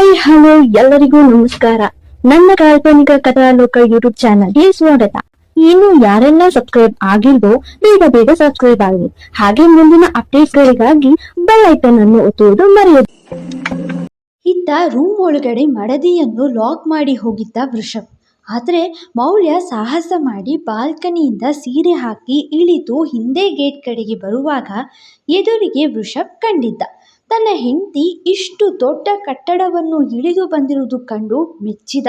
Hi, hello, ಎಲ್ಲರಿಗೂ ನಮಸ್ಕಾರ. ನನ್ನ ಕಾಲ್ಪನಿಕ ಕಥಾಲೋಕ ಯೂಟ್ಯೂಬ್ ಚಾನಲ್ಗೆ ಸ್ವಾಗತ. ಇನ್ನು ಯಾರೆಲ್ಲ ಸಬ್ಸ್ಕ್ರೈಬ್ ಆಗಿಲ್ವೋ, ಬೇಗ ಬೇಗ ಸಬ್ಸ್ಕ್ರೈಬ್ ಆಗಲಿ. ಹಾಗೆ ಮುಂದಿನ ಅಪ್ಡೇಟ್ ಗಳಿಗಾಗಿ ಬೆಲ್ ಐಕನ್ ಅನ್ನು ಒತ್ತುವುದು ಮರೆಯದು. ಇತ್ತ ರೂಮ್ ಒಳಗಡೆ ಮಡದಿಯನ್ನು ಲಾಕ್ ಮಾಡಿ ಹೋಗಿದ್ದ ವೃಷಭ್. ಆದರೆ ಮೌಲ್ಯ ಸಾಹಸ ಮಾಡಿ ಬಾಲ್ಕನಿಯಿಂದ ಸೀರೆ ಹಾಕಿ ಇಳಿದು ಹಿಂದೆ ಗೇಟ್ ಕಡೆಗೆ ಬರುವಾಗ ಎದುರಿಗೆ ವೃಷಭ್ ಕಂಡಿದ್ದ. ತನ್ನ ಹೆಂಡತಿ ಇಷ್ಟು ದೊಡ್ಡ ಕಟ್ಟಡವನ್ನು ಇಳಿದು ಬಂದಿರುವುದು ಕಂಡು ಮೆಚ್ಚಿದ.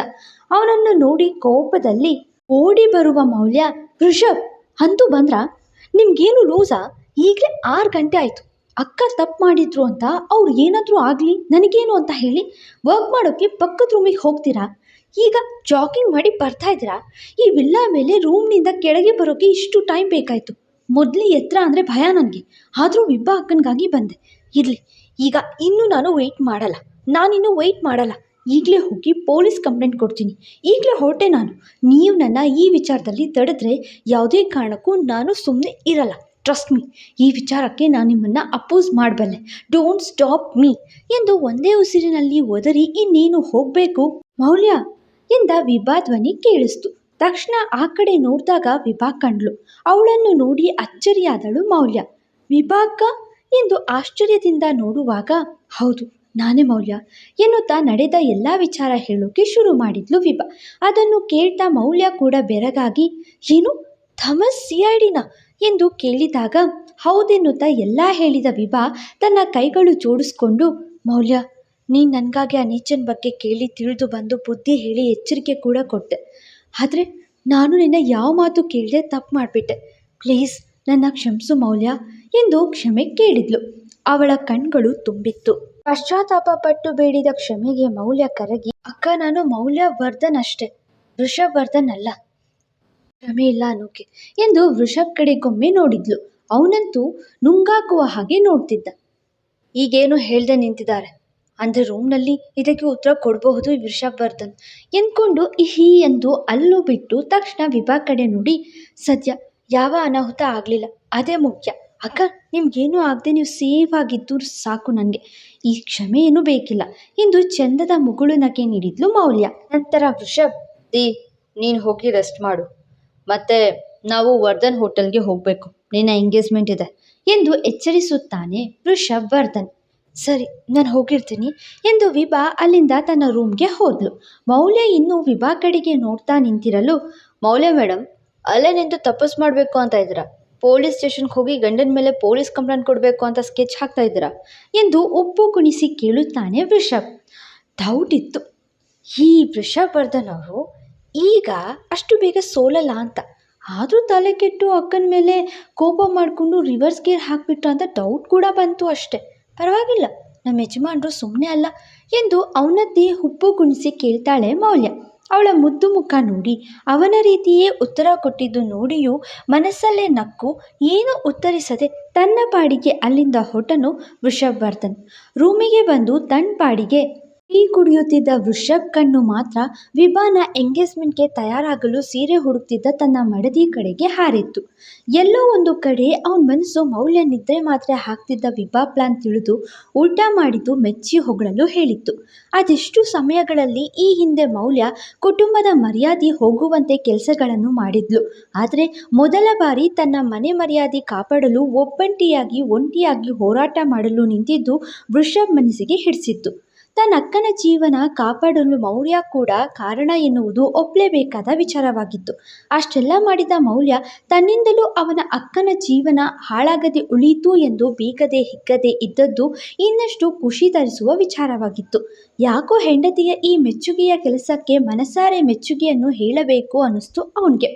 ಅವನನ್ನು ನೋಡಿ ಕೋಪದಲ್ಲಿ ಓಡಿ ಬರುವ ಮೌಲ್ಯ ಋಷಭ್, ಅಂತೂ ಬಂದ್ರ? ನಿಮ್ಗೇನು ಲೂಸಾ? ಈಗಲೇ ಆರು ಗಂಟೆ ಆಯಿತು. ಅಕ್ಕ ತಪ್ಪು ಮಾಡಿದ್ರು ಅಂತ ಅವ್ರು ಏನಾದರೂ ಆಗಲಿ, ನನಗೇನು ಅಂತ ಹೇಳಿ ವರ್ಕ್ ಮಾಡೋಕ್ಕೆ ಪಕ್ಕದ ರೂಮಿಗೆ ಹೋಗ್ತೀರಾ? ಈಗ ಜಾಗಿಂಗ್ ಮಾಡಿ ಬರ್ತಾ ಇದ್ದೀರಾ? ಈ ವಿಲ್ಲಾ ಮೇಲೆ ರೂಮ್ನಿಂದ ಕೆಳಗೆ ಬರೋಕ್ಕೆ ಇಷ್ಟು ಟೈಮ್ ಬೇಕಾಯಿತು. ಮೊದಲೇ ಎತ್ತರ ಅಂದರೆ ಭಯ ನನಗೆ ಆದರೂ ವಿಬ್ಬ ಅಕ್ಕನಿಗಾಗಿ ಬಂದೆ. ಇರಲಿ, ಈಗ ಇನ್ನೂ ನಾನು ವೆಯ್ಟ್ ಮಾಡಲ್ಲ. ನಾನಿನ್ನು ವೆಯ್ಟ್ ಮಾಡಲ್ಲ. ಈಗಲೇ ಹೋಗಿ ಪೊಲೀಸ್ ಕಂಪ್ಲೇಂಟ್ ಕೊಡ್ತೀನಿ. ಈಗಲೇ ಹೊರಟೆ ನಾನು. ನೀವು ನನ್ನ ಈ ವಿಚಾರದಲ್ಲಿ ತಡೆದ್ರೆ ಯಾವುದೇ ಕಾರಣಕ್ಕೂ ನಾನು ಸುಮ್ಮನೆ ಇರಲ್ಲ. ಟ್ರಸ್ಟ್ ಮೀ ಈ ವಿಚಾರಕ್ಕೆ ನಾನು ನಿಮ್ಮನ್ನು ಅಪೋಸ್ ಮಾಡಬಲ್ಲೆ. ಡೋಂಟ್ ಸ್ಟಾಪ್ ಮೀ ಎಂದು ಒಂದೇ ಉಸಿರಿನಲ್ಲಿ ಒದರಿ ಇನ್ನೇನು ಹೋಗಬೇಕು? ಮೌಲ್ಯ? ಎಂದ ವಿಭಾ ಧ್ವನಿ ಕೇಳಿಸ್ತು. ತಕ್ಷಣ ಆ ಕಡೆ ನೋಡಿದಾಗ ವಿಭಾ ಕಂಡ್ಲು. ಅವಳನ್ನು ನೋಡಿ ಅಚ್ಚರಿಯಾದಳು ಮೌಲ್ಯ. ವಿಭಾಗ ಎಂದು ಆಶ್ಚರ್ಯದಿಂದ ನೋಡುವಾಗ, ಹೌದು, ನಾನೇ ಮೌಲ್ಯ ಎನ್ನುತ್ತಾ ನಡೆದ ಎಲ್ಲ ವಿಚಾರ ಹೇಳೋಕೆ ಶುರು ಮಾಡಿದ್ಲು ವಿಭಾ. ಅದನ್ನು ಕೇಳ್ತಾ ಮೌಲ್ಯ ಕೂಡ ಬೆರಗಾಗಿ, ಏನು, ಥಮಸ್ ಸಿ ಐ ಡಿನ ಎಂದು ಕೇಳಿದಾಗ, ಹೌದೆನ್ನುತ್ತಾ ಎಲ್ಲ ಹೇಳಿದ ವಿಭಾ ತನ್ನ ಕೈಗಳು ಜೋಡಿಸ್ಕೊಂಡು, ಮೌಲ್ಯ, ನೀನು ನನಗಾಗಿ ಆ ನೀಚನ ಬಗ್ಗೆ ಕೇಳಿ ತಿಳಿದು ಬಂದು ಬುದ್ಧಿ ಹೇಳಿ ಎಚ್ಚರಿಕೆ ಕೂಡ ಕೊಟ್ಟೆ. ಆದರೆ ನಾನು ನಿನ್ನ ಯಾವ ಮಾತು ಕೇಳದೆ ತಪ್ಪು ಮಾಡಿಬಿಟ್ಟೆ. ಪ್ಲೀಸ್ ನನ್ನ ಕ್ಷಮಿಸು ಮೌಲ್ಯ ಎಂದು ಕ್ಷಮೆ ಕೇಳಿದ್ಲು. ಅವಳ ಕಣ್ಗಳು ತುಂಬಿತ್ತು. ಪಶ್ಚಾತ್ತಾಪ ಪಟ್ಟು ಬೇಡಿದ ಕ್ಷಮೆಗೆ ಮೌಲ್ಯ ಕರಗಿ, ಅಕ್ಕ, ನಾನು ಮೌಲ್ಯ ವರ್ಧನ್ ಅಷ್ಟೆ. ವೃಷಭ್ ವರ್ಧನ್ ಅಲ್ಲ. ಕ್ಷಮೆ ಇಲ್ಲ ಅನ್ನೋಕೆ ಎಂದು ವೃಷಭ್ ಕಡೆಗೊಮ್ಮೆ ನೋಡಿದ್ಲು. ಅವನಂತೂ ನುಂಗಾಕುವ ಹಾಗೆ ನೋಡ್ತಿದ್ದ. ಈಗೇನು ಹೇಳ್ದೆ ನಿಂತಿದ್ದಾರೆ? ಅಂದರೆ ರೂಮ್ನಲ್ಲಿ ಇದಕ್ಕೆ ಉತ್ತರ ಕೊಡಬಹುದು ವೃಷಭವರ್ಧನ್. ವೃಷಭ್ ವರ್ಧನ್ ಎಂದ್ಕೊಂಡು ಇಹಿ ಎಂದು ಅಲ್ಲೂ ಬಿಟ್ಟು ತಕ್ಷಣ ವಿಭಾ ಕಡೆ ನೋಡಿ, ಸದ್ಯ ಯಾವ ಅನಾಹುತ ಆಗಲಿಲ್ಲ. ಅದೇ ಮುಖ್ಯ. ಅಕ್ಕ, ನಿಮ್ಗೇನೂ ಆಗದೆ ನೀವು ಸೇಫ್ ಆಗಿದ್ದು ಸಾಕು ನನಗೆ ಈ ಕ್ಷಮೆ ಏನೂ ಬೇಕಿಲ್ಲ. ಎಂದು ಚಂದದ ಮುಗುಳು ನಗೆ ನೀಡಿದ್ಲು ಮೌಲ್ಯ. ನಂತರ ವೃಷಭ್, ದಿ, ನೀನು ಹೋಗಿ ರೆಸ್ಟ್ ಮಾಡು. ಮತ್ತೆ ನಾವು ವರ್ಧನ್ ಹೋಟೆಲ್ಗೆ ಹೋಗಬೇಕು. ನಿನ್ನ ಎಂಗೇಜ್ಮೆಂಟ್ ಇದೆ ಎಂದು ಎಚ್ಚರಿಸುತ್ತಾನೆ ವೃಷಭ್ ವರ್ಧನ್ ಸರಿ, ನಾನು ಹೋಗಿರ್ತೀನಿ. ಎಂದು ವಿಭಾ ಅಲ್ಲಿಂದ ತನ್ನ ರೂಮ್ಗೆ ಹೋದ್ಲು. ಮೌಲ್ಯ ಇನ್ನೂ ವಿಭಾ ಕಡೆಗೆ ನೋಡ್ತಾ ನಿಂತಿರಲು, ಮೌಲ್ಯ ಮೇಡಮ್ ಅಲ್ಲೇ ನಿಂತು ತಪಸ್ ಮಾಡಬೇಕು ಅಂತ ಇದ್ದೀರಾ? ಪೊಲೀಸ್ ಸ್ಟೇಷನ್ಗೆ ಹೋಗಿ ಗಂಡನ ಮೇಲೆ ಪೊಲೀಸ್ ಕಂಪ್ಲೇಂಟ್ ಕೊಡಬೇಕು ಅಂತ ಸ್ಕೆಚ್ ಹಾಕ್ತಾ ಇದ್ದೀರಾ? ಎಂದು ಉಪ್ಪು ಕುಣಿಸಿ ಕೇಳುತ್ತಾನೆ ವೃಷಭ್. ಡೌಟ್ ಇತ್ತು. ಈ ವೃಷಭ್ ವರ್ಧನ್ ಅವರು ಈಗ ಅಷ್ಟು ಬೇಗ ಸೋಲಲ್ಲ ಅಂತ. ಆದರೂ ತಲೆ ಕೆಟ್ಟು ಅಕ್ಕನ ಮೇಲೆ ಕೋಪ ಮಾಡಿಕೊಂಡು ರಿವರ್ಸ್ ಗೇರ್ ಹಾಕಿಬಿಟ್ರ ಅಂತ ಡೌಟ್ ಕೂಡ ಬಂತು ಅಷ್ಟೆ. ಪರವಾಗಿಲ್ಲ, ನಮ್ಮ ಯಜಮಾನರು ಸುಮ್ಮನೆ ಅಲ್ಲ ಎಂದು ಅವನದ್ದೇ ಹುಬ್ಬು ಗುಣಿಸಿ ಕೇಳ್ತಾಳೆ ಮೌಲ್ಯ. ಅವಳ ಮುದ್ದು ಮುಖ ನೋಡಿ, ಅವನ ರೀತಿಯೇ ಉತ್ತರ ಕೊಟ್ಟಿದ್ದು ನೋಡಿಯೂ ಮನಸ್ಸಲ್ಲೇ ನಕ್ಕು, ಏನು ಉತ್ತರಿಸದೆ ತನ್ನ ಪಾಡಿಗೆ ಅಲ್ಲಿಂದ ಹೊರಟನು ವೃಷಭ್ ವರ್ಧನ್ ರೂಮಿಗೆ ಬಂದು ತನ್ನ ಪಾಡಿಗೆ ಟೀ ಕುಡಿಯುತ್ತಿದ್ದ ವೃಷಭ್ ಕಣ್ಣು ಮಾತ್ರ ವಿಭಾನ ಎಂಗೇಜ್ಮೆಂಟ್ಗೆ ತಯಾರಾಗಲು ಸೀರೆ ಹುಡುಕ್ತಿದ್ದ ತನ್ನ ಮಡದಿ ಕಡೆಗೆ ಹಾರಿತ್ತು. ಎಲ್ಲೋ ಒಂದು ಕಡೆ ಅವನ ಮನಸ್ಸು ಮೌಲ್ಯ ನಿದ್ರೆ ಮಾತ್ರ ಹಾಕ್ತಿದ್ದ ವಿಭಾ ಪ್ಲಾನ್ ತಿಳಿದು ಊಟ ಮಾಡಿದ್ದು ಮೆಚ್ಚಿ ಹೊಗಳಲು ಹೇಳಿತ್ತು. ಅದೆಷ್ಟು ಸಮಯಗಳಲ್ಲಿ ಈ ಹಿಂದೆ ಮೌಲ್ಯ ಕುಟುಂಬದ ಮರ್ಯಾದೆ ಹೋಗುವಂತೆ ಕೆಲಸಗಳನ್ನು ಮಾಡಿದ್ಲು. ಆದರೆ ಮೊದಲ ಬಾರಿ ತನ್ನ ಮನೆ ಮರ್ಯಾದೆ ಕಾಪಾಡಲು ಒಬ್ಬಂಟಿಯಾಗಿ, ಒಂಟಿಯಾಗಿ ಹೋರಾಟ ಮಾಡಲು ನಿಂತಿದ್ದು ವೃಷಭ್ ಮನಸ್ಸಿಗೆ ಹಿಡಿಸಿತ್ತು. ತನ್ನ ಅಕ್ಕನ ಜೀವನ ಕಾಪಾಡಲು ಮೌರ್ಯ ಕೂಡ ಕಾರಣ ಎನ್ನುವುದು ಒಪ್ಪಲೇಬೇಕಾದ ವಿಚಾರವಾಗಿತ್ತು. ಅಷ್ಟೆಲ್ಲ ಮಾಡಿದ ಮೌಲ್ಯ ತನ್ನಿಂದಲೂ ಅವನ ಅಕ್ಕನ ಜೀವನ ಹಾಳಾಗದೆ ಉಳಿಯಿತು ಎಂದು ಬೀಗದೆ ಹಿಗ್ಗದೆ ಇದ್ದದ್ದು ಇನ್ನಷ್ಟು ಖುಷಿ ತರಿಸುವ ವಿಚಾರವಾಗಿತ್ತು. ಯಾಕೋ ಹೆಂಡತಿಯ ಈ ಮೆಚ್ಚುಗೆಯ ಕೆಲಸಕ್ಕೆ ಮನಸಾರೆ ಮೆಚ್ಚುಗೆಯನ್ನು ಹೇಳಬೇಕು ಅನ್ನಿಸ್ತು ಅವನಿಗೆ.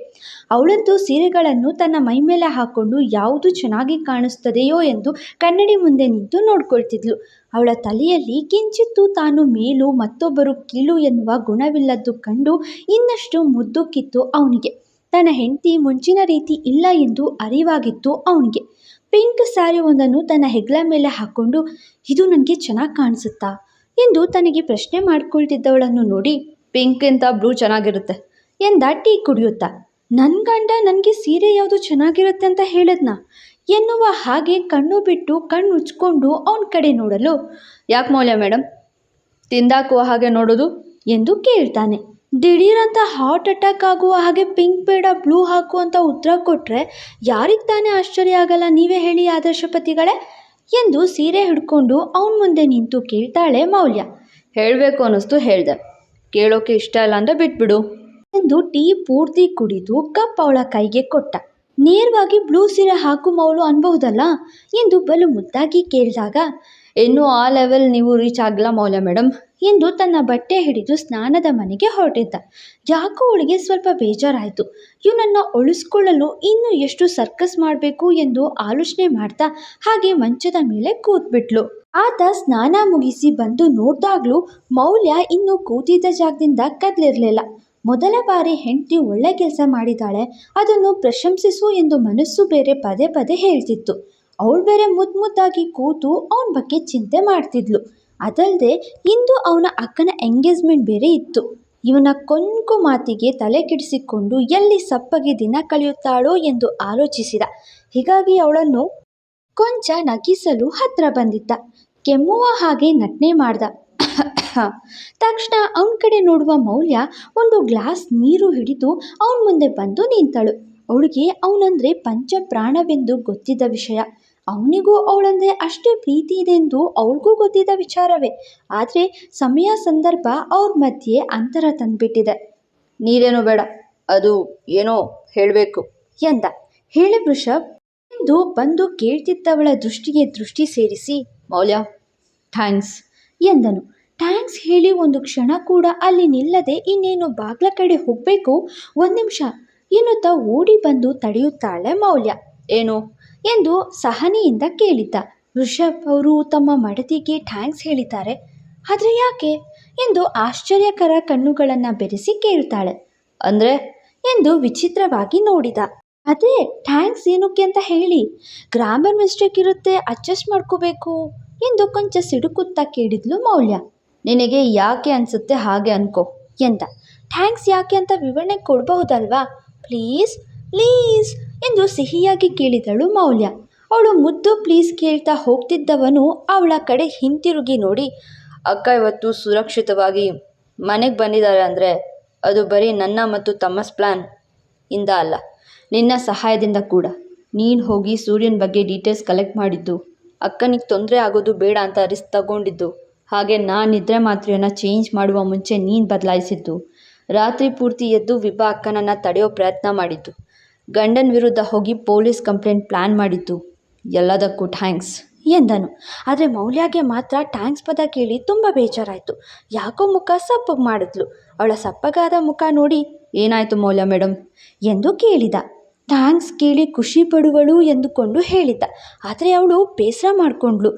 ಅವಳಂತೂ ಸೀರೆಗಳನ್ನು ತನ್ನ ಮೈಮೇಲೆ ಹಾಕೊಂಡು ಯಾವುದು ಚೆನ್ನಾಗಿ ಕಾಣಿಸ್ತದೆಯೋ ಎಂದು ಕನ್ನಡಿ ಮುಂದೆ ನಿಂತು ನೋಡ್ಕೊಳ್ತಿದ್ಲು. ಅವಳ ತಲೆಯಲ್ಲಿ ಕಿಂಚಿತ್ತು ತಾನು ಮೇಲು ಮತ್ತೊಬ್ಬರು ಕೀಳು ಎನ್ನುವ ಗುಣವಿಲ್ಲದ್ದು ಕಂಡು ಇನ್ನಷ್ಟು ಮುದ್ದು ಕಿತ್ತು ಅವನಿಗೆ. ತನ್ನ ಹೆಂಡತಿ ಮುಂಚಿನ ರೀತಿ ಇಲ್ಲ ಎಂದು ಅರಿವಾಗಿತ್ತು ಅವನಿಗೆ. ಪಿಂಕ್ ಸ್ಯಾರಿ ಒಂದನ್ನು ತನ್ನ ಹೆಗ್ಲ ಮೇಲೆ ಹಾಕ್ಕೊಂಡು ಇದು ನನಗೆ ಚೆನ್ನಾಗಿ ಕಾಣಿಸುತ್ತಾ? ಎಂದು ತನಗೆ ಪ್ರಶ್ನೆ ಮಾಡಿಕೊಳ್ತಿದ್ದವಳನ್ನು ನೋಡಿ, ಪಿಂಕ್ ಅಂತ ಬ್ಲೂ ಚೆನ್ನಾಗಿರುತ್ತೆ? ಎಂದ, ಟೀ ಕುಡಿಯುತ್ತಾ? ನನ್ನ ಗಂಡ ನನಗೆ ಸೀರೆ ಯಾವುದು ಚೆನ್ನಾಗಿರುತ್ತೆ ಅಂತ ಹೇಳಿದ್ನ? ಎನ್ನುವ ಹಾಗೆ ಕಣ್ಣು ಬಿಟ್ಟು ಕಣ್ಣು ಉಚ್ಕೊಂಡು ಅವನ ಕಡೆ ನೋಡಲು. ಯಾಕೆ ಮೌಲ್ಯ ಮೇಡಮ್ ತಿಂದಾಕುವ ಹಾಗೆ ನೋಡೋದು ಎಂದು ಕೇಳ್ತಾನೆ. ದಿಢೀರಂತ ಹಾರ್ಟ್ ಅಟ್ಯಾಕ್ ಆಗುವ ಹಾಗೆ ಪಿಂಕ್ ಬೇಡ ಬ್ಲೂ ಹಾಕು ಅಂತ ಉತ್ತರ ಕೊಟ್ಟರೆ ಯಾರಿಗೆ ತಾನೇ ಆಶ್ಚರ್ಯ ಆಗಲ್ಲ ನೀವೇ ಹೇಳಿ ಆದರ್ಶಪತಿಗಳೇ ಎಂದು ಸೀರೆ ಹಿಡ್ಕೊಂಡು ಅವನ ಮುಂದೆ ನಿಂತು ಕೇಳ್ತಾಳೆ ಮೌಲ್ಯ. ಹೇಳಬೇಕು ಅನ್ನಿಸ್ತು ಹೇಳ್ದೆ. ಕೇಳೋಕೆ ಇಷ್ಟ ಇಲ್ಲ ಅಂದರೆ ಬಿಟ್ಬಿಡು. ಎಂದು ಟೀ ಪೂರ್ತಿ ಕುಡಿದು ಕಪ್ ಅವಳ ಕೈಗೆ ಕೊಟ್ಟ. ನೇರವಾಗಿ ಬ್ಲೂ ಸೀರೆ ಹಾಕು ಮೌಲು ಅನ್ಬಹುದಲ್ಲ? ಎಂದು ಬಲು ಮುದ್ದಾಗಿ ಕೇಳಿದಾಗ, ಇನ್ನೂ ಆ ಲೆವೆಲ್ ನೀವು ರೀಚ್ ಆಗಿಲ್ಲ ಮೌಲ್ಯ ಮೇಡಮ್ ಎಂದು ತನ್ನ ಬಟ್ಟೆ ಹಿಡಿದು ಸ್ನಾನದ ಮನೆಗೆ ಹೊರಟಿದ್ದ. ಯಾಕೋ ಅವಳಿಗೆ ಸ್ವಲ್ಪ ಬೇಜಾರಾಯಿತು. ಇವನನ್ನು ಉಳಿಸ್ಕೊಳ್ಳಲು ಇನ್ನೂ ಎಷ್ಟು ಸರ್ಕಸ್ ಮಾಡಬೇಕು? ಎಂದು ಆಲೋಚನೆ ಮಾಡ್ತಾ ಹಾಗೆ ಮಂಚದ ಮೇಲೆ ಕೂತ್ಬಿಟ್ಲು. ಆತ ಸ್ನಾನ ಮುಗಿಸಿ ಬಂದು ನೋಡಿದಾಗ್ಲೂ ಮೌಲ್ಯ ಇನ್ನೂ ಕೂತಿದ್ದ ಜಾಗದಿಂದ ಕದ್ಲಿರ್ಲಿಲ್ಲ. ಮೊದಲ ಬಾರಿ ಹೆಂಡತಿ ಒಳ್ಳೆ ಕೆಲಸ ಮಾಡಿದ್ದಾಳೆ ಅದನ್ನು ಪ್ರಶಂಸಿಸು ಎಂದು ಮನಸ್ಸು ಬೇರೆ ಪದೇ ಪದೇ ಹೇಳ್ತಿತ್ತು. ಅವಳು ಬೇರೆ ಮುದ್ದು ಮುದ್ದಾಗಿ ಕೂತು ಅವನ ಬಗ್ಗೆ ಚಿಂತೆ ಮಾಡ್ತಿದ್ಲು. ಅದಲ್ಲದೆ ಇಂದು ಅವನ ಅಕ್ಕನ ಎಂಗೇಜ್ಮೆಂಟ್ ಬೇರೆ ಇತ್ತು. ಇವನ ಕೊಂಕು ಮಾತಿಗೆ ತಲೆ ಕೆಡಿಸಿಕೊಂಡು ಎಲ್ಲಿ ಸಪ್ಪಗೆ ದಿನ ಕಳೆಯುತ್ತಾಳೋ ಎಂದು ಆಲೋಚಿಸಿದ. ಹೀಗಾಗಿ ಅವಳನ್ನು ಕೊಂಚ ನಗಿಸಲು ಹತ್ರ ಬಂದಿದ್ದ. ಕೆಮ್ಮುವ ಹಾಗೆ ನಟನೆ ಮಾಡ್ದ. ತಕ್ಷಣ ಅವನ ಕಡೆ ನೋಡುವ ಮೌಲ್ಯ ಒಂದು ಗ್ಲಾಸ್ ನೀರು ಹಿಡಿದು ಅವನ ಮುಂದೆ ಬಂದು ನಿಂತಳು. ಅವಳಿಗೆ ಅವನಂದ್ರೆ ಪಂಚ ಪ್ರಾಣವೆಂದು ಗೊತ್ತಿದ್ದ ವಿಷಯ. ಅವನಿಗೂ ಅವಳಂದ್ರೆ ಅಷ್ಟೇ ಪ್ರೀತಿ ಇದೆ ಎಂದು ಅವಳಿಗೂ ಗೊತ್ತಿದ್ದ ವಿಚಾರವೇ. ಆದರೆ ಸಮಯ ಸಂದರ್ಭ ಅವ್ರ ಮಧ್ಯೆ ಅಂತರ ತಂದ್ಬಿಟ್ಟಿದೆ. ನೀರೇನು ಬೇಡ ಅದು ಏನೋ ಹೇಳಬೇಕು. ಎಂದ. ಹೇಳಿ ವೃಷಭ್ ಎಂದು ಬಂದು ಕೇಳ್ತಿದ್ದವಳ ದೃಷ್ಟಿಗೆ ದೃಷ್ಟಿ ಸೇರಿಸಿ ಮೌಲ್ಯ? ಥ್ಯಾಂಕ್ಸ್. ಎಂದನು. ಥ್ಯಾಂಕ್ಸ್ ಹೇಳಿ, ಒಂದು ಕ್ಷಣ ಕೂಡ ಅಲ್ಲಿ ನಿಲ್ಲದೆ ಇನ್ನೇನು ಬಾಗ್ಲ ಕಡೆ ಹೋಗಬೇಕು? ಒಂದು ನಿಮಿಷ ಎನ್ನುತ್ತಾ ಓಡಿ ಬಂದು ತಡೆಯುತ್ತಾಳೆ ಮೌಲ್ಯ. ಏನು ಎಂದು ಸಹನೆಯಿಂದ ಕೇಳಿದ್ದ. ಋಷಭ್ ಅವರು ತಮ್ಮ ಮಡದಿಗೆ ಥ್ಯಾಂಕ್ಸ್ ಹೇಳಿದ್ದಾರೆ. ಆದರೆ ಯಾಕೆ ಎಂದು ಆಶ್ಚರ್ಯಕರ ಕಣ್ಣುಗಳನ್ನು ಬೆರೆಸಿ ಕೇಳ್ತಾಳೆ. ಅಂದರೆ ಎಂದು ವಿಚಿತ್ರವಾಗಿ ನೋಡಿದ. ಅದೇ, ಥ್ಯಾಂಕ್ಸ್ ಏನಕ್ಕೆ ಅಂತ ಹೇಳಿ. ಗ್ರಾಮರ್ ಮಿಸ್ಟೇಕ್ ಇರುತ್ತೆ, ಅಡ್ಜಸ್ಟ್ ಮಾಡ್ಕೋಬೇಕು. ಎಂದು ಕೊಂಚ ಸಿಡುಕುತ್ತಾ ಕೇಳಿದ್ಲು ಮೌಲ್ಯ. ನಿನಗೆ ಯಾಕೆ ಅನಿಸುತ್ತೆ ಹಾಗೆ ಅನ್ಕೋ ಎಂದ. ಥ್ಯಾಂಕ್ಸ್ ಯಾಕೆ ಅಂತ ವಿವರಣೆ ಕೊಡಬಹುದಲ್ವಾ? ಪ್ಲೀಸ್ ಪ್ಲೀಸ್ ಎಂದು ಸಿಹಿಯಾಗಿ ಕೇಳಿದಳು ಮೌಲ್ಯ. ಅವಳು ಮುದ್ದು ಪ್ಲೀಸ್ ಕೇಳ್ತಾ ಹೋಗ್ತಿದ್ದವನು ಅವಳ ಕಡೆ ಹಿಂತಿರುಗಿ ನೋಡಿ. ಅಕ್ಕ ಇವತ್ತು ಸುರಕ್ಷಿತವಾಗಿ ಮನೆಗೆ ಬಂದಿದ್ದಾರೆ ಅಂದರೆ ಅದು ಬರೀ ನನ್ನ ಮತ್ತು ತಮ್ಮಸ್ ಪ್ಲ್ಯಾನ್ ಇಂದ ಅಲ್ಲ, ನಿನ್ನ ಸಹಾಯದಿಂದ ಕೂಡ. ನೀನು ಹೋಗಿ ಸೂರ್ಯನ ಬಗ್ಗೆ ಡೀಟೇಲ್ಸ್ ಕಲೆಕ್ಟ್ ಮಾಡಿದ್ದು. ಅಕ್ಕನಿಗೆ ತೊಂದರೆ ಆಗೋದು ಬೇಡ ಅಂತ ರಿಸ್ಕ್ ತಗೊಂಡಿದ್ದು. ಹಾಗೆ ನಾನು ನಿದ್ರೆ ಮಾತ್ರೆಯನ್ನು ಚೇಂಜ್ ಮಾಡುವ ಮುಂಚೆ ನೀನು ಬದಲಾಯಿಸಿದ್ದು. ರಾತ್ರಿ ಪೂರ್ತಿ ಎದ್ದು ವಿಭಾ ಅಕ್ಕನನ್ನು ತಡೆಯೋ ಪ್ರಯತ್ನ ಮಾಡಿದ್ದು. ಗಂಡನ ವಿರುದ್ಧ ಹೋಗಿ ಪೊಲೀಸ್ ಕಂಪ್ಲೇಂಟ್ ಪ್ಲ್ಯಾನ್ ಮಾಡಿದ್ದು. ಎಲ್ಲದಕ್ಕೂ ಥ್ಯಾಂಕ್ಸ್ ಎಂದನು. ಆದರೆ ಮೌಲ್ಯಾಗೆ ಮಾತ್ರ ಟ್ಯಾಂಕ್ಸ್ ಪದ ಕೇಳಿ ತುಂಬ ಬೇಜಾರಾಯಿತು. ಯಾಕೋ ಮುಖ ಸಪ್ಪಗೆ ಮಾಡಿದ್ಲು. ಅವಳ ಸಪ್ಪಗಾದ ಮುಖ ನೋಡಿ ಏನಾಯಿತು ಮೌಲ್ಯ ಮೇಡಮ್ ಎಂದು ಕೇಳಿದ. ಥ್ಯಾಂಕ್ಸ್ ಕೇಳಿ ಖುಷಿ ಪಡುವಳು ಎಂದುಕೊಂಡು ಹೇಳಿದ್ದ ಆದರೆ ಅವಳು ಬೇಸರ ಮಾಡಿಕೊಂಡ್ಳು.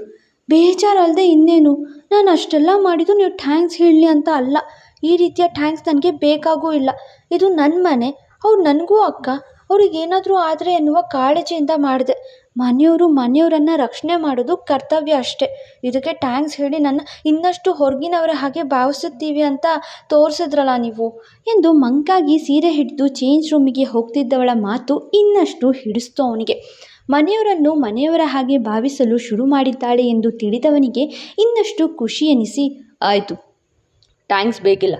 ಬೇಜಾರಲ್ಲದೆ ಇನ್ನೇನು? ನಾನು ಅಷ್ಟೆಲ್ಲ ಮಾಡಿದ್ದು ನೀವು ಥ್ಯಾಂಕ್ಸ್ ಹೇಳಲಿ ಅಂತ ಅಲ್ಲ. ಈ ರೀತಿಯ ಥ್ಯಾಂಕ್ಸ್ ನನಗೆ ಬೇಕಾಗೂ ಇಲ್ಲ. ಇದು ನನ್ನ ಮನೆ. ಅವ್ರು ನನಗೂ ಅಕ್ಕ. ಅವ್ರಿಗೇನಾದರೂ ಆದರೆ ಎನ್ನುವ ಕಾಳಜಿಯಿಂದ ಮಾಡಿದೆ. ಮನೆಯವರು ಮನೆಯವರನ್ನು ರಕ್ಷಣೆ ಮಾಡೋದು ಕರ್ತವ್ಯ ಅಷ್ಟೇ. ಇದಕ್ಕೆ ಟ್ಯಾಂಕ್ಸ್ ಹೇಳಿ ನನ್ನ ಇನ್ನಷ್ಟು ಹೊರಗಿನವರ ಹಾಗೆ ಭಾವಿಸುತ್ತೀವಿ ಅಂತ ತೋರಿಸಿದ್ರಲ್ಲ ನೀವು. ಎಂದು ಮಂಕಾಗಿ ಸೀರೆ ಹಿಡಿದು ಚೇಂಜ್ ರೂಮಿಗೆ ಹೋಗ್ತಿದ್ದವಳ ಮಾತು ಇನ್ನಷ್ಟು ಹಿಡಿಸ್ತು ಅವನಿಗೆ. ಮನೆಯವರನ್ನು ಮನೆಯವರ ಹಾಗೆ ಭಾವಿಸಲು ಶುರು ಮಾಡಿದ್ದಾಳೆ ಎಂದು ತಿಳಿದವನಿಗೆ ಇನ್ನಷ್ಟು ಖುಷಿ ಎನಿಸಿ, ಆಯಿತು ಟ್ಯಾಂಕ್ಸ್ ಬೇಕಿಲ್ಲ.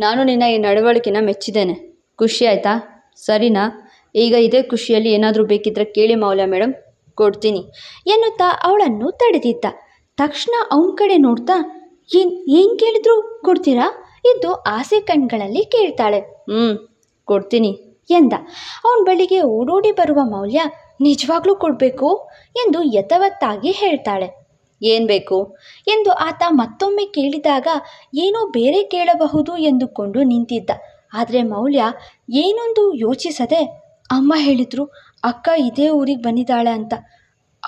ನಾನು ನಿನ್ನ ಈ ನಡವಳಿಕೆನ ಮೆಚ್ಚಿದ್ದೇನೆ. ಖುಷಿ ಆಯಿತಾ? ಸರಿನಾ? ಈಗ ಇದೇ ಖುಷಿಯಲ್ಲಿ ಏನಾದರೂ ಬೇಕಿದ್ದರೆ ಕೇಳಿ ಮೌಲ್ಯ ಮೇಡಮ್ ಕೊಡ್ತೀನಿ ಎನ್ನುತ್ತಾ ಅವಳನ್ನು ತಡೆದಿದ್ದ. ತಕ್ಷಣ ಅವನ ಕಡೆ ನೋಡ್ತಾ, ಏನು ಏನು ಕೇಳಿದ್ರು ಕೊಡ್ತೀರಾ? ಎಂದು ಆಸೆ ಕಣ್ಗಳಲ್ಲಿ ಕೇಳ್ತಾಳೆ. ಹ್ಞೂ ಕೊಡ್ತೀನಿ, ಎಂದ. ಅವನ ಬಳಿಗೆ ಓಡೋಡಿ ಬರುವ ಮೌಲ್ಯ ನಿಜವಾಗ್ಲೂ ಕೊಡಬೇಕು? ಎಂದು ಯಥವತ್ತಾಗಿ ಹೇಳ್ತಾಳೆ. ಏನು ಬೇಕು? ಎಂದು ಆತ ಮತ್ತೊಮ್ಮೆ ಕೇಳಿದಾಗ, ಏನೋ ಬೇರೆ ಕೇಳಬಹುದು ಎಂದುಕೊಂಡು ನಿಂತಿದ್ದ. ಆದರೆ ಮೌಲ್ಯ ಏನೊಂದು ಯೋಚಿಸದೆ ಅಮ್ಮ ಹೇಳಿದ್ರು, ಅಕ್ಕ ಇದೇ ಊರಿಗೆ ಬಂದಿದ್ದಾಳೆ ಅಂತ.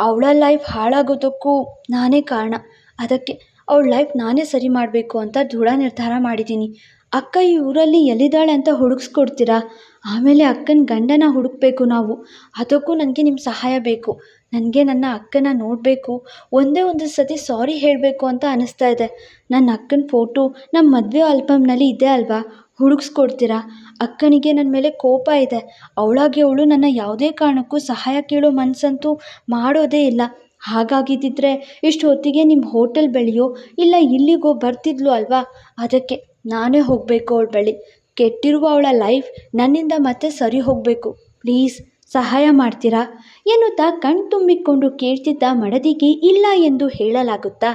ಅವಳ ಲೈಫ್ ಹಾಳಾಗೋದಕ್ಕೂ ನಾನೇ ಕಾರಣ. ಅದಕ್ಕೆ ಅವಳ ಲೈಫ್ ನಾನೇ ಸರಿ ಮಾಡಬೇಕು ಅಂತ ದೃಢ ನಿರ್ಧಾರ ಮಾಡಿದ್ದೀನಿ. ಅಕ್ಕ ಈ ಊರಲ್ಲಿ ಎಲ್ಲಿದ್ದಾಳೆ ಅಂತ ಹುಡುಕ್ಸ್ಕೊಡ್ತೀರಾ? ಆಮೇಲೆ ಅಕ್ಕನ ಗಂಡನ ಹುಡುಕ್ಬೇಕು ನಾವು. ಅದಕ್ಕೂ ನನಗೆ ನಿಮ್ಮ ಸಹಾಯ ಬೇಕು. ನನಗೆ ನನ್ನ ಅಕ್ಕನ ನೋಡಬೇಕು. ಒಂದೇ ಒಂದು ಸತಿ ಸಾರಿ ಹೇಳಬೇಕು ಅಂತ ಅನಿಸ್ತಾ ಇದೆ. ನನ್ನ ಅಕ್ಕನ ಫೋಟೋ ನಮ್ಮ ಮದುವೆ ಆಲ್ಬಮ್ನಲ್ಲಿ ಇದೆ ಅಲ್ವಾ? ಹುಡುಕ್ಸ್ಕೊಡ್ತೀರಾ? ಅಕ್ಕನಿಗೆ ನನ್ನ ಮೇಲೆ ಕೋಪ ಇದೆ. ಅವಳಾಗಿ ಅವಳು ನನ್ನ ಯಾವುದೇ ಕಾರಣಕ್ಕೂ ಸಹಾಯ ಕೇಳೋ ಮನಸ್ಸಂತೂ ಮಾಡೋದೇ ಇಲ್ಲ. ಹಾಗಾಗಿದ್ದಿದ್ರೆ ಇಷ್ಟು ಹೊತ್ತಿಗೆ ನಿಮ್ಮ ಹೋಟೆಲ್ ಬೆಳೆಯೋ ಇಲ್ಲ ಇಲ್ಲಿಗೋ ಬರ್ತಿದ್ಲು ಅಲ್ವಾ? ಅದಕ್ಕೆ ನಾನೇ ಹೋಗಬೇಕು ಅವಳ ಬಳಿ. ಕೆಟ್ಟಿರುವ ಅವಳ ಲೈಫ್ ನನ್ನಿಂದ ಮತ್ತೆ ಸರಿ ಹೋಗಬೇಕು. ಪ್ಲೀಸ್, ಸಹಾಯ ಮಾಡ್ತೀರಾ? ಎನ್ನುತ್ತಾ ಕಣ್ ತುಂಬಿಕೊಂಡು ಕೇಳ್ತಿದ್ದ ಮಡದಿಗೆ ಇಲ್ಲ ಎಂದು ಹೇಳಲಾಗುತ್ತಾ?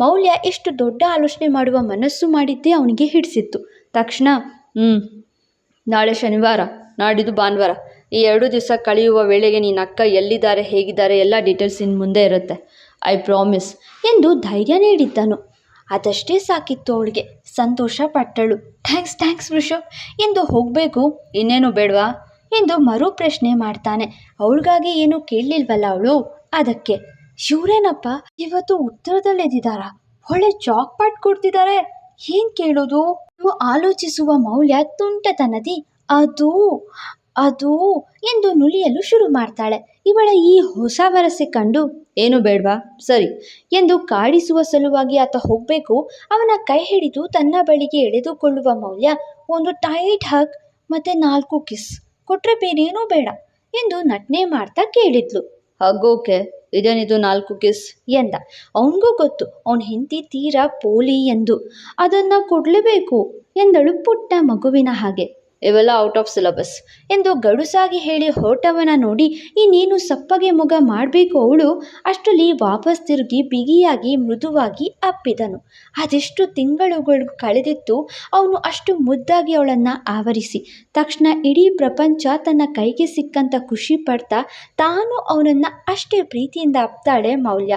ಮೌಲ್ಯ ಇಷ್ಟು ದೊಡ್ಡ ಆಲೋಚನೆ ಮಾಡುವ ಮನಸ್ಸು ಮಾಡಿದ್ದೇ ಅವನಿಗೆ ಹಿಡಿಸಿತ್ತು. ತಕ್ಷಣ ನಾಳೆ ಶನಿವಾರ, ನಾಡಿದ್ದು ಭಾನುವಾರ. ಈ ಎರಡು ದಿವಸ ಕಳೆಯುವ ವೇಳೆಗೆ ನಿನ್ನ ಅಕ್ಕ ಎಲ್ಲಿದ್ದಾರೆ, ಹೇಗಿದ್ದಾರೆ, ಎಲ್ಲ ಡೀಟೇಲ್ಸ್ ಇನ್ನು ಮುಂದೆ ಇರುತ್ತೆ. ಐ ಪ್ರಾಮಿಸ್ ಎಂದು ಧೈರ್ಯ ನೀಡಿದ್ದನು. ಅದಷ್ಟೇ ಸಾಕಿತ್ತು ಅವಳಿಗೆ. ಸಂತೋಷ ಪಟ್ಟಳು. Thanks thanks Vrishabh. ಎಂದು ಹೋಗಬೇಕು, ಇನ್ನೇನು ಬೇಡವಾ? ಎಂದು ಮರು ಪ್ರಶ್ನೆ ಮಾಡ್ತಾನೆ. ಅವಳಿಗಾಗಿ ಏನೂ ಕೇಳಲಿಲ್ವಲ್ಲ ಅವಳು? ಅದಕ್ಕೆ. ಇವ್ರೇನಪ್ಪ ಇವತ್ತು ಉತ್ತರದಲ್ಲೆದ್ದಿದಾರ ಒಳ್ಳೆ ಚಾಕ್ಪಾಟ್ ಕೊಡ್ತಿದ್ದಾರೆ ಏನ್ ಕೇಳೋದು? ಆಲೋಚಿಸುವ ಮೌಲ್ಯ ತುಂಟತನದಿ. ಅದು ಅದು ಎಂದು ನುಲಿಯಲು ಶುರು ಮಾಡ್ತಾಳೆ. ಇವಳ ಈ ಹೊಸ ವರಸೆ ಕಂಡು, ಏನು ಬೇಡವಾ, ಸರಿ, ಎಂದು ಕಾಡಿಸುವ ಸಲುವಾಗಿ ಆತ ಹೋಗಬೇಕು. ಅವನ ಕೈ ಹಿಡಿದು ತನ್ನ ಬಳಿಗೆ ಎಳೆದುಕೊಳ್ಳುವ ಮೌಲ್ಯ ಒಂದು ಟೈಟ್ ಹಗ್ ಮತ್ತೆ ನಾಲ್ಕು ಕಿಸ್. ಕೊಟ್ರೆ ಬೇರೇನೂ ಬೇಡ ಎಂದು ನಟನೆ ಮಾಡ್ತಾ ಕೇಳಿದ್ಲು. ಹಾಗೋಕೆ ಇದೇನಿದು ನಾಲ್ಕು ಕಿಸ್ ಎಂದ. ಅವನಿಗೂ ಗೊತ್ತು, ಅವನ ಹೆಂಡತಿ ತೀರಾ ಪೋಲಿ ಎಂದು. ಅದನ್ನು ಕೊಡಲೇಬೇಕು ಎಂದಳು ಪುಟ್ಟ ಮಗುವಿನ ಹಾಗೆ. ಇವೆಲ್ಲ ಔಟ್ ಆಫ್ ಸಿಲಬಸ್ ಎಂದು ಗಡುಸಾಗಿ ಹೇಳಿ ಹೊರಟವನ ನೋಡಿ, ಇನ್ನೇನು ಸಪ್ಪಗೆ ಮುಗ ಮಾಡಬೇಕು ಅವಳು? ಅಷ್ಟರಲ್ಲಿ ವಾಪಸ್ ತಿರುಗಿ ಬಿಗಿಯಾಗಿ ಮೃದುವಾಗಿ ಅಪ್ಪಿದನು. ಅದೆಷ್ಟು ತಿಂಗಳುಗಳು ಕಳೆದಿತ್ತು, ಅವನು ಅಷ್ಟು ಮುದ್ದಾಗಿ ಅವಳನ್ನು ಆವರಿಸಿ. ತಕ್ಷಣ ಇಡೀ ಪ್ರಪಂಚ ತನ್ನ ಕೈಗೆ ಸಿಕ್ಕಂತ ಖುಷಿ ಪಡ್ತಾ ತಾನು ಅವನನ್ನು ಅಷ್ಟೇ ಪ್ರೀತಿಯಿಂದ ಅಪ್ತಾಳೆ ಮೌಲ್ಯ.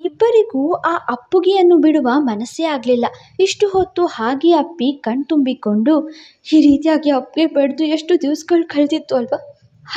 ಇಬ್ಬರಿಗೂ ಆ ಅಪ್ಪುಗೆಯನ್ನು ಬಿಡುವ ಮನಸ್ಸೇ ಆಗಲಿಲ್ಲ. ಇಷ್ಟು ಹೊತ್ತು ಹಾಗೆ ಅಪ್ಪಿ ಕಣ್ತುಂಬಿಕೊಂಡು ಈ ರೀತಿಯಾಗಿ ಅಪ್ಪಿಗೆ ಬಡಿದು ಎಷ್ಟು ದಿವಸಗಳು ಕಳೆದಿತ್ತು ಅಲ್ವಾ?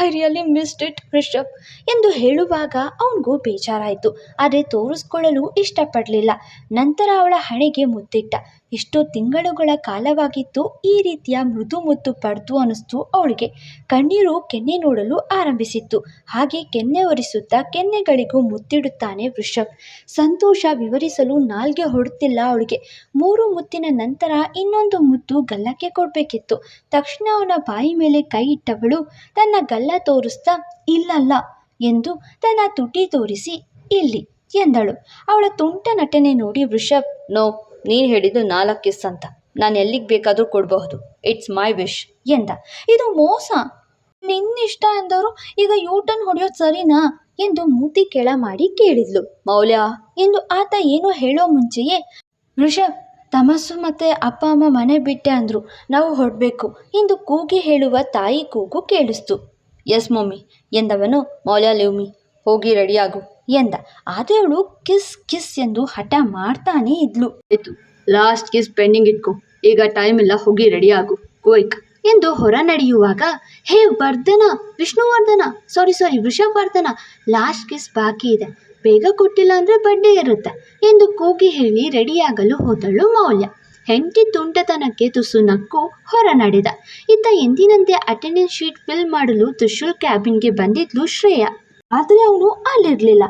I really missed it Rishab ಎಂದು ಹೇಳುವಾಗ ಅವನಿಗೂ ಬೇಜಾರಾಯಿತು. ಆದರೆ ತೋರಿಸ್ಕೊಳ್ಳಲು ಇಷ್ಟಪಡಲಿಲ್ಲ. ನಂತರ ಅವಳ ಹಣೆಗೆ ಮುತ್ತಿಟ್ಟ ಎಷ್ಟೋ ತಿಂಗಳುಗಳ ಕಾಲವಾಗಿತ್ತು ಈ ರೀತಿಯ ಮೃದು ಮುತ್ತು ಪಡೆದು ಅನ್ನಿಸ್ತು ಅವಳಿಗೆ. ಕಣ್ಣೀರು ಕೆನ್ನೆ ನೋಡಲು ಆರಂಭಿಸಿತ್ತು. ಹಾಗೆ ಕೆನ್ನೆ ಒರೆಸುತ್ತಾ ಕೆನ್ನೆಗಳಿಗೂ ಮುತ್ತಿಡುತ್ತಾನೆ ವೃಷಭ್. ಸಂತೋಷ ವಿವರಿಸಲು ನಾಲ್ಗೆ ಹೊಡುತ್ತಿಲ್ಲ ಅವಳಿಗೆ. ಮೂರು ಮುತ್ತಿನ ನಂತರ ಇನ್ನೊಂದು ಮುತ್ತು ಗಲ್ಲಕ್ಕೆ ಕೊಡಬೇಕಿತ್ತು. ತಕ್ಷಣ ಅವನ ಬಾಯಿ ಮೇಲೆ ಕೈ ಇಟ್ಟವಳು, ತನ್ನ ಗಲ್ಲ ತೋರಿಸ್ತಾ ಇಲ್ಲಲ್ಲ ಎಂದು ತನ್ನ ತುಟಿ ತೋರಿಸಿ, ಇಲ್ಲಿ ಎಂದಳು. ಅವಳ ತುಂಟ ನಟನೆ ನೋಡಿ ವೃಷಭ್, ನೋ ನೀನು ಹೇಳಿದ್ದು ನಾಲ್ಕು ಕಿಸ್ ಅಂತ. ನಾನು ಎಲ್ಲಿಗೆ ಬೇಕಾದರೂ ಕೊಡಬಹುದು. ಇಟ್ಸ್ ಮೈ ವಿಶ್ ಎಂದ. ಇದು ಮೋಸ. ನಿನ್ನಿಷ್ಟ ಎಂದವರು ಈಗ ಯೂಟನ್ ಹೊಡೆಯೋದು ಸರಿನಾ ಎಂದು ಮೂತಿ ಕೆಳ ಮಾಡಿ ಕೇಳಿದ್ಲು. ಮೌಲ್ಯ ಎಂದು ಆತ ಏನೋ ಹೇಳೋ ಮುಂಚೆಯೇ ಋಷಭ್ ತಮಸ್ಸು ಮತ್ತೆ ಅಪ್ಪ, ಅಮ್ಮ ಮನೆ ಬಿಟ್ಟೆ ಅಂದ್ರು. ನಾವು ಹೊರಡಬೇಕು ಎಂದು ಕೂಗಿ ಹೇಳುವ ತಾಯಿ ಕೂಗು ಕೇಳಿಸ್ತು. ಎಸ್ ಮಮ್ಮಿ ಎಂದವನು, ಮೌಲ್ಯ ಲಿವ್ ಮಿ ಹೋಗಿ ರೆಡಿಯಾಗು ಎಂದ. ಆದರೆ ಅವಳು ಕಿಸ್ ಕಿಸ್ ಎಂದು ಹಠ ಮಾಡ್ತಾನೆ ಇದ್ಲು. ಆಯಿತು ಲಾಸ್ಟ್ ಕಿಸ್ ಪೆಂಡಿಂಗ್ ಇಟ್ಕೋ. ಈಗ ಟೈಮ್ ಇಲ್ಲ, ಹೋಗಿ ರೆಡಿ ಆಗು. ಕ್ವಿಕ್ ಎಂದು ಹೊರ ನಡೆಯುವಾಗ, hey Vardhana, Vishnuvardhana sorry sorry Vrishabhavardhana last kiss ಬಾಕಿ ಇದೆ. ಬೇಗ ಕೊಟ್ಟಿಲ್ಲ ಅಂದರೆ ಬಡ್ಡೆ ಇರುತ್ತೆ ಎಂದು ಕೂಗಿ ಹೇಳಿ ರೆಡಿಯಾಗಲು ಹೋದಳು ಮೌಲ್ಯ. ಹೆಂಡತಿ ತುಂಟತನಕ್ಕೆ ತುಸು ನಕ್ಕು ಹೊರ ನಡೆದ. ಇತ್ತ ಎಂದಿನಂತೆ ಅಟೆಂಡೆನ್ಸ್ ಶೀಟ್ ಫಿಲ್ ಮಾಡಲು ತುಶುಲ್ ಕ್ಯಾಬಿನ್ಗೆ ಬಂದಿದ್ಲು ಶ್ರೇಯಾ. ಆದರೆ ಅವನು ಅಲ್ಲಿರಲಿಲ್ಲ.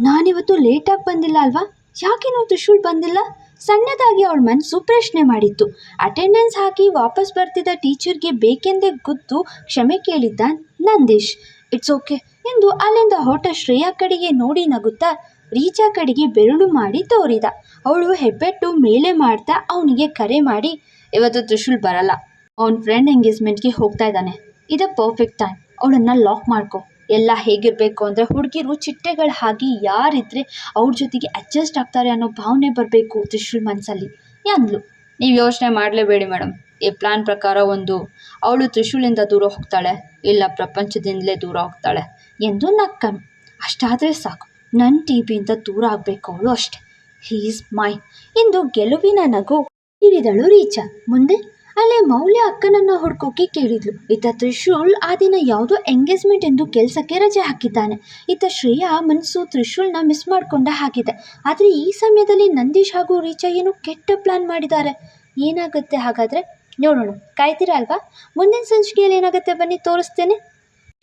ನಾನಿವತ್ತು ಲೇಟಾಗಿ ಬಂದಿಲ್ಲ ಅಲ್ವಾ? ಯಾಕೇನೋ ತ್ರಿಶೂಲ್ ಬಂದಿಲ್ಲ? ಸಣ್ಣದಾಗಿ ಅವಳ ಮನಸ್ಸು ಪ್ರಶ್ನೆ ಮಾಡಿತ್ತು. ಅಟೆಂಡೆನ್ಸ್ ಹಾಕಿ ವಾಪಸ್ ಬರ್ತಿದ್ದ ಟೀಚರ್ಗೆ ಬೇಕೆಂದೇ ಗೊತ್ತು ಕ್ಷಮೆ ಕೇಳಿದ್ದ ನಂದೀಶ್. ಇಟ್ಸ್ ಓಕೆ ಎಂದು ಅಲ್ಲಿಂದ ಹೊರಟ ಶ್ರೇಯಾ ಕಡೆಗೆ ನೋಡಿ ನಗುತ್ತಾ ರೀಚಾ ಕಡೆಗೆ ಬೆರಳು ಮಾಡಿ ತೋರಿದ. ಅವಳು ಹೆಬ್ಬೆಟ್ಟು ಮೇಲೆ ಮಾಡ್ತಾ ಅವನಿಗೆ ಕರೆ ಮಾಡಿ, ಇವತ್ತು ತ್ರಿಶೂಲ್ ಬರಲ್ಲ. ಅವನ ಫ್ರೆಂಡ್ ಎಂಗೇಜ್ಮೆಂಟ್ಗೆ ಹೋಗ್ತಾ ಇದ್ದಾನೆ. ಇದು ಪರ್ಫೆಕ್ಟ್ ಟೈಮ್. ಅವಳನ್ನು ಲಾಕ್ ಮಾಡ್ಕೊ. ಎಲ್ಲ ಹೇಗಿರಬೇಕು ಅಂದರೆ ಹುಡುಗಿರು ಚಿಟ್ಟೆಗಳು ಹಾಗೆ ಯಾರಿದ್ರೆ ಅವ್ರ ಜೊತೆಗೆ ಅಡ್ಜಸ್ಟ್ ಆಗ್ತಾರೆ ಅನ್ನೋ ಭಾವನೆ ಬರಬೇಕು ತ್ರಿಶೂಲ್ ಮನಸ್ಸಲ್ಲಿ ಅಂದ್ಲು ನೀವು ಯೋಚನೆ ಮಾಡಲೇಬೇಡಿ ಮೇಡಮ್ ಈ ಪ್ಲ್ಯಾನ್ ಪ್ರಕಾರ ಒಂದು ಅವಳು ತ್ರಿಶೂಲಿಂದ ದೂರ ಹೋಗ್ತಾಳೆ, ಇಲ್ಲ ಪ್ರಪಂಚದಿಂದಲೇ ದೂರ ಹೋಗ್ತಾಳೆ ಎಂದು ನಕ್ಕನು. ಅಷ್ಟಾದರೆ ಸಾಕು. ನನ್ನ ಟಿ ವಿಯಿಂದ ದೂರ ಆಗಬೇಕು ಅವಳು ಅಷ್ಟೆ. ಹೀ ಈಸ್ ಮೈ ಎಂದು ಗೆಲುವಿನ ನಗು ಹಿಡಿದಳು ರೀಚಾ. ಮುಂದೆ ಅಲ್ಲೇ ಮೌಲ್ಯ ಅಕ್ಕನನ್ನ ಹುಡ್ಕೋಕೆ ಕೇಳಿದ್ಲು. ಇತ್ತ ತ್ರಿಶೂಲ್ ಆ ದಿನ ಯಾವುದೋ ಎಂಗೇಜ್ಮೆಂಟ್ ಎಂದು ಕೆಲಸಕ್ಕೆ ರಜೆ ಹಾಕಿದ್ದಾನೆ. ಇತ್ತ ಶ್ರೇಯಾ ಮನಸ್ಸು ತ್ರಿಶೂಲ್ನ ಮಿಸ್ ಮಾಡ್ಕೊಂಡ ಹಾಗಿದೆ ಆದರೆ ಈ ಸಮಯದಲ್ಲಿ ನಂದೀಶ್ ಹಾಗೂ ರೀಚಾ ಏನು ಕೆಟ್ಟ ಪ್ಲಾನ್ ಮಾಡಿದ್ದಾರೆ. ಏನಾಗುತ್ತೆ ಹಾಗಾದರೆ? ನೋಡೋಣ. ಕಾಯ್ತೀರಾ ಅಲ್ವಾ? ಮುಂದಿನ ಸಂಚಿಕೆಯಲ್ಲಿ ಏನಾಗುತ್ತೆ ಬನ್ನಿ, ತೋರಿಸ್ತೇನೆ.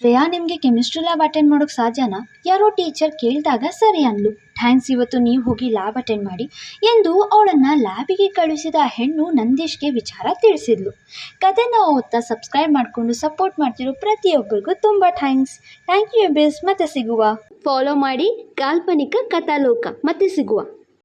ಶ್ರೇಯಾ ನಿಮಗೆ ಕೆಮಿಸ್ಟ್ರಿ ಲ್ಯಾಬ್ ಅಟೆಂಡ್ ಮಾಡೋಕ್ಕೆ ಸಾಧ್ಯನಾ? ಯಾರೋ ಟೀಚರ್ ಕೇಳಿದಾಗ ಸರಿ ಅಂದ್ಲು. ಥ್ಯಾಂಕ್ಸ್, ಇವತ್ತು ನೀವು ಹೋಗಿ ಲ್ಯಾಬ್ ಅಟೆಂಡ್ ಮಾಡಿ ಎಂದು ಅವಳನ್ನು ಲ್ಯಾಬಿಗೆ ಕಳುಹಿಸಿದ ಹೆಣ್ಣು ನಂದೀಶ್ಗೆ ವಿಚಾರ ತಿಳಿಸಿದ್ಲು. ಕಥೆನ ಓದ್ತಾ ಸಬ್ಸ್ಕ್ರೈಬ್ ಮಾಡಿಕೊಂಡು ಸಪೋರ್ಟ್ ಮಾಡ್ತಿರೋ ಪ್ರತಿಯೊಬ್ಬರಿಗೂ ತುಂಬ ಥ್ಯಾಂಕ್ಸ್. ಥ್ಯಾಂಕ್ ಯು ಬೇಸ್ ಮತ್ತೆ ಸಿಗುವ. ಫಾಲೋ ಮಾಡಿ ಕಾಲ್ಪನಿಕ ಕಥಾಲೋಕ. ಮತ್ತೆ ಸಿಗುವ.